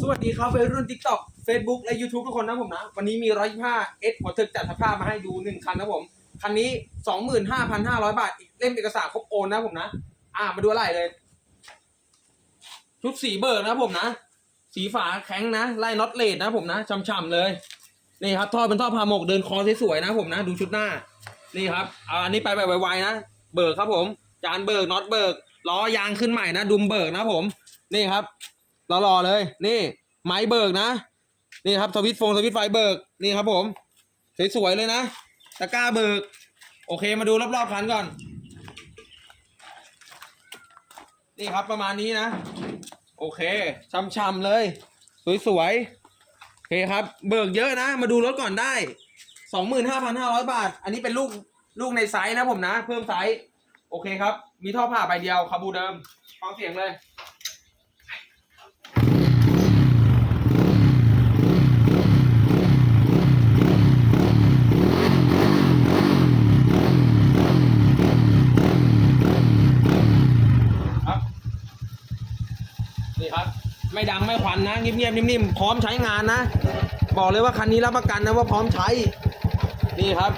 สวัสดีครับเฟซรุ่น TikTok Facebook และ YouTube ทุกคนนะผมนะ วันนี้มี 125 S หัวเถิกจัดสภาพมาให้ดูหนึ่งคันนะผม คันนี้ 25,500 บาท เล่มเอกสารครบโอนนะผมนะ อ่ามาดูอะไรเลย ชุดสีเบิร์นะผมนะ สีฝาแข็งนะ ไล่น็อตเลดนะผมนะช่ำๆเลย นี่ครับท่อเป็นท่อพาหมกเดินคอสวยๆนะผมนะ ดูชุดหน้า นี่ครับอ่าอันนี้ไปแบบไวๆนะ เบิร์ครับผม จานเบิร์น็อตเบิร์ล้อยางขึ้นใหม่นะ ดุมเบิร์นะผม นี่ครับ รอๆเลย นี่ ไม้เบิกนะ นี่ครับสวิตช์โฟงสวิตช์ไฟเบิก นี่ครับผม สวยๆเลยนะ ตะกร้าเบิก โอเคมาดูรอบๆคันก่อน นี่ครับประมาณนี้นะ โอเคช่ำๆเลย สวยๆ โอเคครับ เบิกเยอะนะ มาดูรถก่อนได้สองหมื่นห้าพันห้าร้อยบาท อันนี้เป็นลูกลูกในไซส์นะผมนะ เพิ่มไซส์ โอเคครับ มีท่อผ่าใบเดียวคาบูเดิม ฟังเสียงเลย นี่ครับ ไม่ดังไม่ควันนะเงียบๆนิ่มๆพร้อมใช้งานนะ บอกเลยว่าคันนี้รับประกันนะว่าพร้อมใช้ นี่ครับ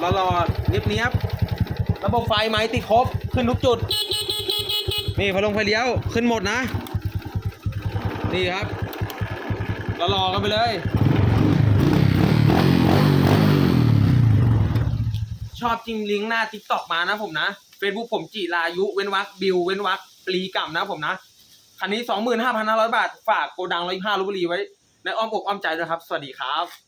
หล่อๆเนียบๆระบบไฟไหมติดครบขึ้นทุกจุด นี่ไฟลงไฟเลี้ยวขึ้นหมดนะ นี่ครับหล่อๆกันไปเลย ชอบจริงลิงก์หน้าทิกตอกมานะผมนะ Facebook ผมจิรายุ เว้นวักบิว เว้นวักปลีกล่ำนะผมนะ คันนี้ 25,500 บาท ฝากโกดังร้อยห้าลพบุรีไว้ ในอ้อมอกอ้อมใจนะครับ สวัสดีครับ